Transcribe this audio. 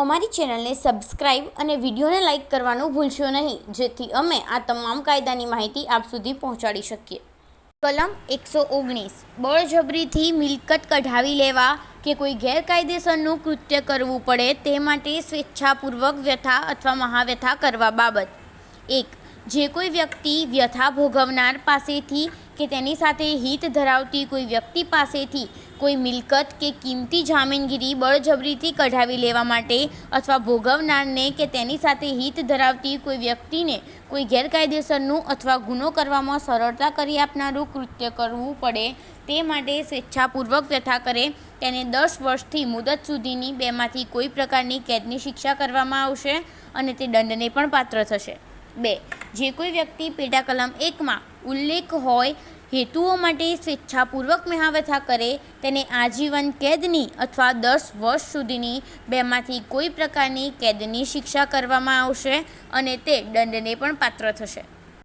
અમારી ચેનલને સબસ્ક્રાઇબ અને વિડીયોને લાઇક કરવાનું ભૂલશો નહીં, જેથી અમે આ તમામ કાયદાની માહિતી આપ સુધી પહોંચાડી શકીએ. કલમ એકસો ઓગણીસ. બળજબરીથી મિલકત કઢાવી લેવા કે કોઈ ગેરકાયદેસરનું કૃત્ય કરવું પડે તે માટે સ્વેચ્છાપૂર્વક વ્યથા અથવા મહાવ્યથા કરવા બાબત. એક જે કોઈ વ્યક્તિ વ્યથા ભોગવનાર પાસેથી કે તેની સાથે હિત ધરાવતી કોઈ વ્યક્તિ પાસેથી કોઈ મિલકત કે કિંમતી જામીનગીરી બળજબરીથી કઢાવી લેવા માટે અથવા ભોગવનારને કે તેની સાથે હિત ધરાવતી કોઈ વ્યક્તિને કોઈ ગેરકાયદેસરનું અથવા ગુનો કરવામાં સરળતા કરી આપનારું કૃત્ય કરવું પડે તે માટે સ્વેચ્છાપૂર્વક વ્યથા કરે. તેને દસ વર્ષથી મુદત સુધીની બેમાંથી કોઈ પ્રકારની કેદની શિક્ષા કરવામાં આવશે અને તે દંડને પણ પાત્ર થશે. બે. જે કોઈ વ્યક્તિ પેટા કલમ એકમાં ઉલ્લેખ હોય, હેતુઓ માટે સ્વેચ્છાપૂર્વક મેહાવથા કરે, તેને આજીવન કેદની અથવા દસ વર્ષ સુધીની બેમાંથી કોઈ પ્રકારની કેદની શિક્ષા કરવામાં આવશે અને તે દંડને પણ પાત્ર થશે.